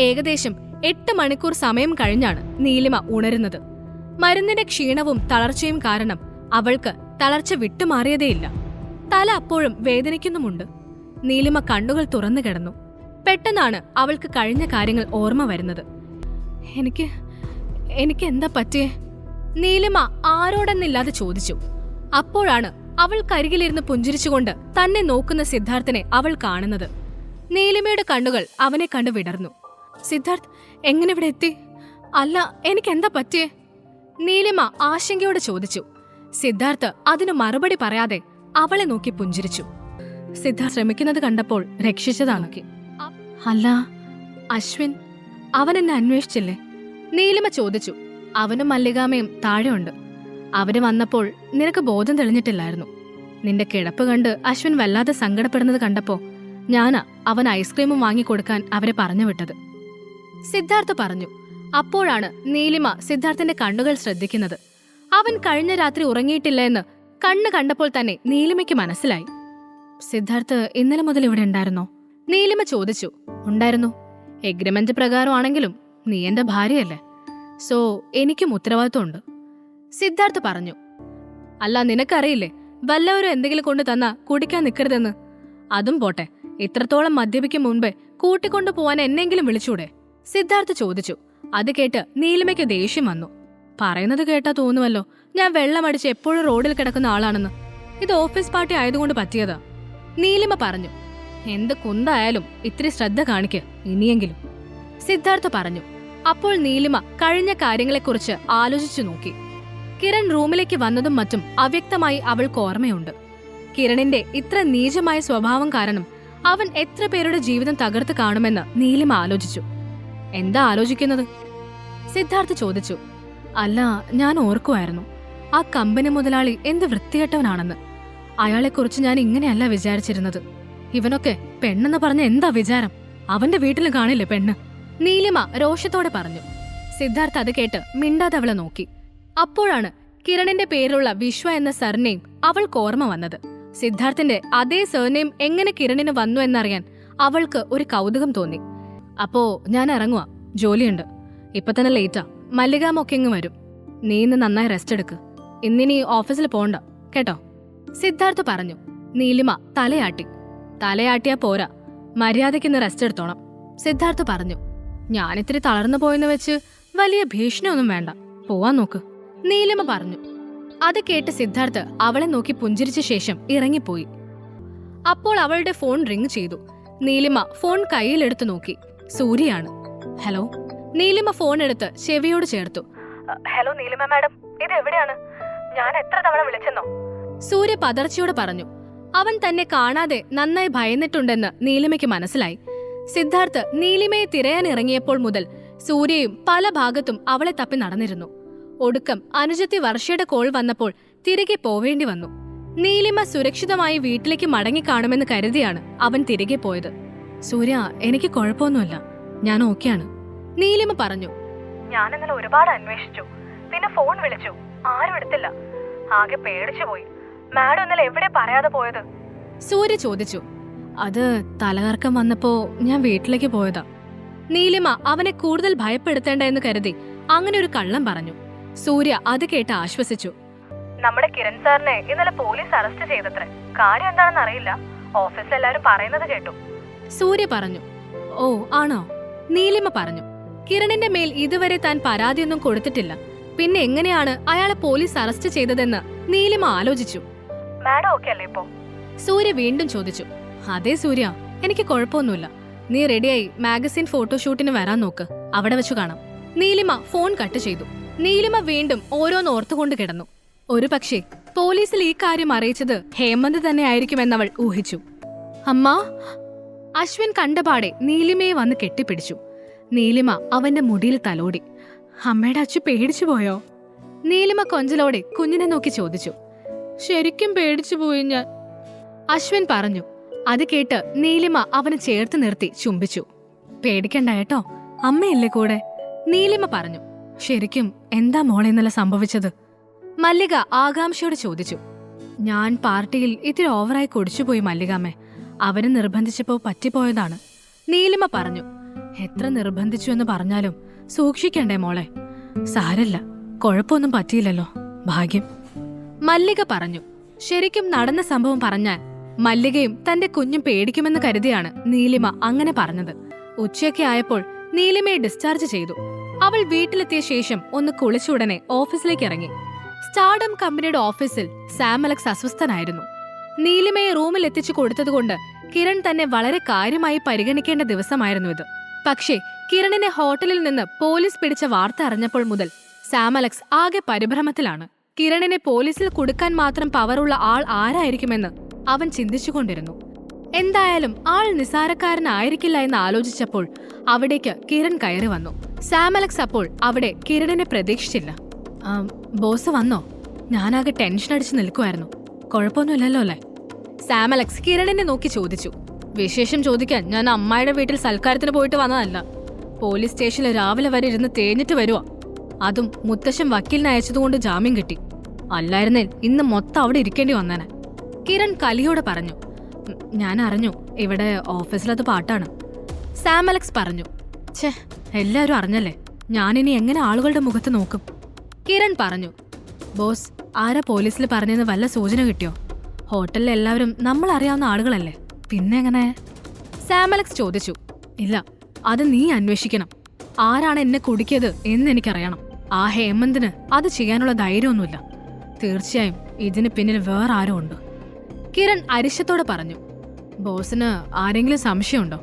ഏകദേശം എട്ട് മണിക്കൂർ സമയം കഴിഞ്ഞാണ് നീലിമ ഉണരുന്നത്. മരുന്നിന്റെ ക്ഷീണവും തളർച്ചയും കാരണം അവൾക്ക് തളർച്ച വിട്ടുമാറിയതേയില്ല. തല അപ്പോഴും വേദനിക്കുന്നുമുണ്ട്. നീലിമ കണ്ണുകൾ തുറന്നു കിടന്നു. പെട്ടെന്നാണ് അവൾക്ക് കഴിഞ്ഞ കാര്യങ്ങൾ ഓർമ്മ വരുന്നത്. എനിക്ക് എനിക്ക് എന്താ പറ്റിയേ? നീലിമ ആരോടെന്നില്ലാതെ ചോദിച്ചു. അപ്പോഴാണ് അവൾ അവൾക്കരികിലിരുന്ന് പുഞ്ചിരിച്ചുകൊണ്ട് തന്നെ നോക്കുന്ന സിദ്ധാർത്ഥനെ അവൾ കാണുന്നത്. നീലിമയുടെ കണ്ണുകൾ അവനെ കണ്ടു വിടർന്നു. സിദ്ധാർത്ഥ് എങ്ങനെ ഇവിടെ എത്തി? അല്ല എനിക്ക് എന്താ പറ്റിയേ? നീലിമ ആശങ്കയോടെ ചോദിച്ചു. സിദ്ധാർത്ഥ് അതിനു മറുപടി പറയാതെ അവളെ നോക്കി പുഞ്ചിരിച്ചു. സിദ്ധാർത്ഥ് ശ്രമിക്കുന്നത് കണ്ടപ്പോൾ രക്ഷിച്ചതാണ്. അല്ല അശ്വിൻ അവൻ എന്നെ അന്വേഷിച്ചില്ലേ? നീലിമ ചോദിച്ചു. അവനും മല്ലികാമയും താഴെയുണ്ട്. അവർ വന്നപ്പോൾ നിനക്ക് ബോധം തെളിഞ്ഞിട്ടില്ലായിരുന്നു. നിന്റെ കിടപ്പ് കണ്ട് അശ്വിൻ വല്ലാതെ സങ്കടപ്പെടുന്നത് കണ്ടപ്പോ ഞാനാ അവൻ ഐസ്ക്രീമും വാങ്ങിക്കൊടുക്കാൻ അവരെ പറഞ്ഞു വിട്ടത്. സിദ്ധാർത്ഥ പറഞ്ഞു അപ്പോഴാണ് നീലിമ സിദ്ധാർത്ഥന്റെ കണ്ണുകൾ ശ്രദ്ധിക്കുന്നത്. അവൻ കഴിഞ്ഞ രാത്രി ഉറങ്ങിയിട്ടില്ല എന്ന് കണ്ണ് കണ്ടപ്പോൾ തന്നെ നീലിമയ്ക്ക് മനസ്സിലായി. സിദ്ധാർത്ഥ് ഇന്നലെ മുതൽ ഇവിടെ ഉണ്ടായിരുന്നോ? നീലിമ ചോദിച്ചു ഉണ്ടായിരുന്നു. എഗ്രിമെന്റ് പ്രകാരമാണെങ്കിലും നീ എന്റെ ഭാര്യയല്ലേ? സോ എനിക്കും ഉത്തരവാദിത്വമുണ്ട്. സിദ്ധാർത്ഥ് പറഞ്ഞു അല്ല നിനക്കറിയില്ലേ വല്ലവരും എന്തെങ്കിലും കൊണ്ടു തന്നാ കുടിക്കാൻ നിൽക്കരുതെന്ന് അതും പോട്ടെ ഇത്രത്തോളം മദ്യപിക്കും മുൻപേ കൂട്ടിക്കൊണ്ടു പോവാൻ എന്നെങ്കിലും വിളിച്ചൂടെ? സിദ്ധാർത്ഥ് ചോദിച്ചു. അത് കേട്ട് നീലിമയ്ക്ക് ദേഷ്യം വന്നു. പറയുന്നത് കേട്ടാ തോന്നുമല്ലോ. ഞാൻ വെള്ളമടിച്ച് എപ്പോഴും റോഡിൽ കിടക്കുന്ന ആളാണെന്ന്. ഇത് ഓഫീസ് പാർട്ടി ആയതുകൊണ്ട് പറ്റിയതാ. നീലിമ പറഞ്ഞു. എന്ത് കുന്തായാലും ഇത്തിരി ശ്രദ്ധ കാണിക്ക് ഇനിയെങ്കിലും. സിദ്ധാർത്ഥ പറഞ്ഞു. അപ്പോൾ നീലിമ കഴിഞ്ഞ കാര്യങ്ങളെക്കുറിച്ച് ആലോചിച്ചു നോക്കി. കിരൺ റൂമിലേക്ക് വന്നതും മറ്റും അവ്യക്തമായി അവൾക്ക് ഓർമ്മയുണ്ട്. കിരണിന്റെ ഇത്ര നീചമായ സ്വഭാവം കാരണം അവൻ എത്ര പേരുടെ ജീവിതം തകർത്ത് കാണുമെന്ന് നീലിമ ആലോചിച്ചു. എന്താ ആലോചിക്കുന്നത്? സിദ്ധാർത്ഥ് ചോദിച്ചു. അല്ല ഞാൻ ഓർക്കുമായിരുന്നു ആ കമ്പനി മുതലാളി എന്ത് വൃത്തികെട്ടവനാണെന്ന്. അയാളെക്കുറിച്ച് ഞാൻ ഇങ്ങനെയല്ല വിചാരിച്ചിരുന്നത്. ഇവനൊക്കെ പെണ്ണെന്ന് പറഞ്ഞ എന്താ വിചാരം? അവന്റെ വീട്ടിൽ കാണില്ലേ പെണ്ണ്? നീലിമ രോഷത്തോടെ പറഞ്ഞു. സിദ്ധാർത്ഥ് അത് കേട്ട് മിണ്ടാതെ അവളെ നോക്കി. അപ്പോഴാണ് കിരണിന്റെ പേരിലുള്ള വിശ്വ എന്ന സർനെയിം അവൾക്ക് ഓർമ്മ വന്നത്. സിദ്ധാർത്ഥിന്റെ അതേ സർനെയിം എങ്ങനെ കിരണിന് വന്നു എന്നറിയാൻ അവൾക്ക് ഒരു കൗതുകം തോന്നി. അപ്പോ ഞാൻ ഇറങ്ങുക ജോലിയുണ്ട്. ഇപ്പൊ തന്നെ ലേറ്റാ. മല്ലികാമൊക്കെ ഇങ്ങ് വരും. നീ ഇന്ന് നന്നായി റെസ്റ്റ് എടുക്ക്. ഇന്നിനി ഓഫീസിൽ പോണ്ട. കേട്ടോ? സിദ്ധാർത്ഥ് പറഞ്ഞു. നീലിമ തലയാട്ടി. തലയാട്ടിയാ പോരാ. മര്യാദയ്ക്ക് ഇന്ന് റെസ്റ്റ് എടുത്തോണം. സിദ്ധാർത്ഥ് പറഞ്ഞു. ഞാനിത്തിരി തളർന്നു പോയെന്ന് വെച്ച് വലിയ ഭീഷണിയൊന്നും വേണ്ട. പോവാൻ നോക്ക്. നീലിമ പറഞ്ഞു. അത് കേട്ട് സിദ്ധാർത്ഥ് അവളെ നോക്കി പുഞ്ചിരിച്ച ശേഷം ഇറങ്ങിപ്പോയി. അപ്പോൾ അവളുടെ ഫോൺ റിങ് ചെയ്തു. നീലിമ ഫോൺ കയ്യിലെടുത്ത് നോക്കി. സൂര്യയാണ്. ഹലോ നീലിമ ഫോൺ എടുത്ത് ചെവിയോട് ചേർത്തു. ഹലോ നീലിമ മാഡം ഇത് എവിടെയാണ്? ഞാൻ എത്ര തവണ വിളിച്ചെന്നോ? സൂര്യ പതർച്ചയോട് പറഞ്ഞു. അവൻ തന്നെ കാണാതെ നന്നായി ഭയന്നിട്ടുണ്ടെന്ന് നീലിമയ്ക്ക് മനസ്സിലായി. സിദ്ധാർത്ഥ് നീലിമയെ തിരയാൻ ഇറങ്ങിയപ്പോൾ മുതൽ സൂര്യയും പല ഭാഗത്തും അവളെ തപ്പി നടന്നിരുന്നു. ഒടുക്കം അനുജത്തി വർഷയുടെ കോൾ വന്നപ്പോൾ തിരികെ പോവേണ്ടി വന്നു. നീലിമ സുരക്ഷിതമായി വീട്ടിലേക്ക് മടങ്ങിക്കാണുമെന്ന് കരുതിയാണ് അവൻ തിരികെ പോയത്. സൂര്യ എനിക്ക് കുഴപ്പമൊന്നുമില്ല. ഞാൻ ഓക്കെയാണ് നീലിമ പറഞ്ഞു. ഞാൻ ഇന്നലെ ഒരുപാട് അന്വേഷിച്ചു. പിന്നെ ഫോൺ വിളിച്ചു. ആരും എടുത്തില്ല. ആകെ പേടിച്ചു പോയി. മാഡം ഇന്നലെ എവിടെ പറയാതെ പോയത്? സൂര്യ ചോദിച്ചു. അത് തലകറക്കം വന്നപ്പോ ഞാൻ വീട്ടിലേക്ക് പോയതാ. നീലിമ അവനെ കൂടുതൽ ഭയപ്പെടുത്തേണ്ട എന്ന് കരുതി അങ്ങനെ ഒരു കള്ളം പറഞ്ഞു. സൂര്യ അത് കേട്ട് ആശ്വസിച്ചു. നമ്മുടെ കിരൺ സാറിനെ ഇന്നലെ പോലീസ് അറസ്റ്റ് ചെയ്തത്രേ. കാര്യം എന്താണെന്ന് അറിയില്ല. ഓഫീസിൽ എല്ലാവരും പറയുന്നത് കേട്ടു. സൂര്യ പറഞ്ഞു ഓ ആണോ? നീലിമ പറഞ്ഞു കിരണിന്റെ മേൽ ഇതുവരെ താൻ പരാതിയൊന്നും കൊടുത്തിട്ടില്ല. പിന്നെ എങ്ങനെയാണ് അയാളെ പോലീസ് അറസ്റ്റ് ചെയ്തതെന്ന് നീലിമ ആലോചിച്ചു. മാഡം ഓക്കെ അല്ലേ ഇപ്പോ? സൂര്യ വീണ്ടും ചോദിച്ചു അതെ സൂര്യ എനിക്ക് കുഴപ്പമൊന്നുമില്ല. നീ റെഡിയായി മാഗസിൻ ഫോട്ടോഷൂട്ടിന് വരാൻ നോക്ക് അവിടെ വെച്ചു കാണാം. നീലിമ ഫോൺ കട്ട് ചെയ്തു. നീലിമ വീണ്ടും ഓരോന്ന് ഓർത്തുകൊണ്ട് കിടന്നു. ഒരു പക്ഷേ പോലീസിൽ ഈ കാര്യം അറിയിച്ചത് ഹേമന്ത് തന്നെ ആയിരിക്കുമെന്നവൾ ഊഹിച്ചു. അമ്മാ അശ്വിൻ കണ്ടപാടെ നീലിമയെ വന്ന് കെട്ടിപ്പിടിച്ചു. നീലിമ അവന്റെ മുടിയിൽ തലോടി. അമ്മയുടെ അച്ഛൻ പേടിച്ചു പോയോ? നീലിമ കൊഞ്ചലോടെ കുഞ്ഞിനെ നോക്കി ചോദിച്ചു. ശരിക്കും പേടിച്ചു പോയി ഞാൻ. അശ്വിൻ പറഞ്ഞു. അത് കേട്ട് നീലിമ അവനെ ചേർത്ത് നിർത്തി ചുംബിച്ചു. പേടിക്കണ്ട കേട്ടോ അമ്മയില്ലേ കൂടെ? നീലിമ പറഞ്ഞു. ശരിക്കും എന്താ മോളെ ഇന്നലെ സംഭവിച്ചത്? മല്ലിക ആകാംക്ഷയോട് ചോദിച്ചു. ഞാൻ പാർട്ടിയിൽ ഇത്തിരി ഓവറായി കുടിച്ചുപോയി മല്ലികാമ്മേ. അവന് നിർബന്ധിച്ചപ്പോ പറ്റിപ്പോയതാണ്. നീലിമ പറഞ്ഞു എത്ര നിർബന്ധിച്ചു എന്ന് പറഞ്ഞാലും സൂക്ഷിക്കണ്ടേ മോളെ. സാരല്ല കുഴപ്പമൊന്നും പറ്റിയില്ലല്ലോ ഭാഗ്യം. മല്ലിക പറഞ്ഞു ശരിക്കും നടന്ന സംഭവം പറഞ്ഞാൽ മല്ലികയും തന്റെ കുഞ്ഞും പേടിക്കുമെന്ന് കരുതിയാണ് നീലിമ അങ്ങനെ പറഞ്ഞത്. ഉച്ചയൊക്കെ ആയപ്പോൾ നീലിമയെ ഡിസ്ചാർജ് ചെയ്തു. അവൾ വീട്ടിലെത്തിയ ശേഷം ഒന്ന് കുളിച്ചുടനെ ഓഫീസിലേക്ക് ഇറങ്ങി. സ്റ്റാർഡം കമ്പനിയുടെ ഓഫീസിൽ സാം അലക്സ് അസ്വസ്ഥനായിരുന്നു. നീലിമയെ റൂമിൽ എത്തിച്ചു കൊടുത്തതുകൊണ്ട് കിരൺ തന്നെ വളരെ കാര്യമായി പരിഗണിക്കേണ്ട ദിവസമായിരുന്നു ഇത്. പക്ഷേ കിരണിനെ ഹോട്ടലിൽ നിന്ന് പോലീസ് പിടിച്ച വാർത്ത അറിഞ്ഞപ്പോൾ മുതൽ സാം അലക്സ് ആകെ പരിഭ്രമത്തിലാണ്. കിരണിനെ പോലീസിൽ കൊടുക്കാൻ മാത്രം പവറുള്ള ആൾ ആരായിരിക്കുമെന്ന് അവൻ ചിന്തിച്ചുകൊണ്ടിരുന്നു. എന്തായാലും ആൾ നിസാരക്കാരനായിരിക്കില്ല എന്ന് ആലോചിച്ചപ്പോൾ അവിടേക്ക് കിരൺ കയറി വന്നു. സാം അലക്സ് അപ്പോൾ അവിടെ കിരണിനെ പ്രതീക്ഷിച്ചില്ല. ബോസ് വന്നോ? ഞാനാകെ ടെൻഷൻ അടിച്ചു നിൽക്കുമായിരുന്നു കുഴപ്പമൊന്നുമില്ലല്ലോ അല്ലേ സാം അലക്സ് കിരണിനെ നോക്കി ചോദിച്ചു. വിശേഷം ചോദിക്കാൻ ഞാൻ അമ്മായിയുടെ വീട്ടിൽ സൽക്കാരത്തിന് പോയിട്ട് വന്നതല്ല. പോലീസ് സ്റ്റേഷനിൽ രാവിലെ വരെ ഇരുന്ന് തേഞ്ഞിട്ട് വരുവാ. അതും മുത്തശ്ശൻ വക്കീലിനെ അയച്ചതുകൊണ്ട് ജാമ്യം കിട്ടി. അല്ലായിരുന്നേൽ ഇന്ന് മൊത്തം അവിടെ ഇരിക്കേണ്ടി വന്നേനെ. കിരൺ കലിയോടെ പറഞ്ഞു. ഞാൻ അറിഞ്ഞു. ഇവിടെ ഓഫീസിലത് പാട്ടാണ്. സാം അലക്സ് പറഞ്ഞു. ഛേ എല്ലാവരും അറിഞ്ഞല്ലേ? ഞാനിനി എങ്ങനെ ആളുകളുടെ മുഖത്ത് നോക്കും? കിരൺ പറഞ്ഞു. ബോസ് ആരാ പോലീസിൽ പറഞ്ഞെന്ന് വല്ല സൂചന കിട്ടിയോ? ഹോട്ടലിലെ എല്ലാവരും നമ്മൾ അറിയാവുന്ന ആളുകളല്ലേ? പിന്നെ എങ്ങനെ? സാമലക്സ് ചോദിച്ചു. ഇല്ല അത് നീ അന്വേഷിക്കണം. ആരാണ് എന്നെ കുടുക്കിയത് എന്ന് എനിക്കറിയണം. ആ ഹേമന്തിന് അത് ചെയ്യാനുള്ള ധൈര്യമൊന്നുമില്ല. തീർച്ചയായും ഇതിന് പിന്നിൽ വേറെ ആരും ഉണ്ട്. കിരൺ അരിശത്തോടെ പറഞ്ഞു. ബോസിന് ആരെങ്കിലും സംശയമുണ്ടോ?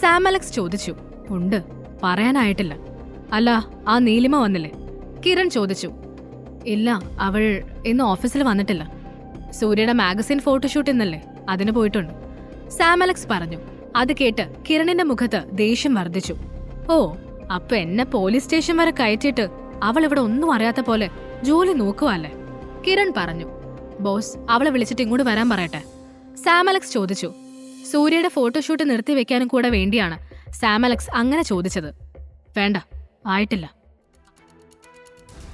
സാമലക്സ് ചോദിച്ചു. ഉണ്ട് പറയാനായിട്ടില്ല. അല്ല ആ നീലിമ വന്നില്ലേ? കിരൺ ചോദിച്ചു. ഇല്ല അവൾ ഇന്ന് ഓഫീസിൽ വന്നിട്ടില്ല. സൂര്യയുടെ മാഗസിൻ ഫോട്ടോഷൂട്ട് ഇന്നല്ലേ? അതിന് പോയിട്ടുണ്ട്. സാം അലക്സ് പറഞ്ഞു. അത് കേട്ട് കിരണിന്റെ മുഖത്ത് ദേഷ്യം വർദ്ധിച്ചു. ഓ അപ്പൊ എന്നെ പോലീസ് സ്റ്റേഷൻ വരെ കയറ്റിയിട്ട് അവൾ ഇവിടെ ഒന്നും അറിയാത്ത പോലെ ജോലി നോക്കുവല്ലേ? കിരൺ പറഞ്ഞു. ബോസ് അവളെ വിളിച്ചിട്ട് ഇങ്ങോട്ട് വരാൻ പറയട്ടെ. സാം അലക്സ് ചോദിച്ചു. സൂര്യയുടെ ഫോട്ടോഷൂട്ട് നിർത്തിവെക്കാനും കൂടെ വേണ്ടിയാണ് സാം അലക്സ് അങ്ങനെ ചോദിച്ചത്. വേണ്ട ആയിട്ടില്ല.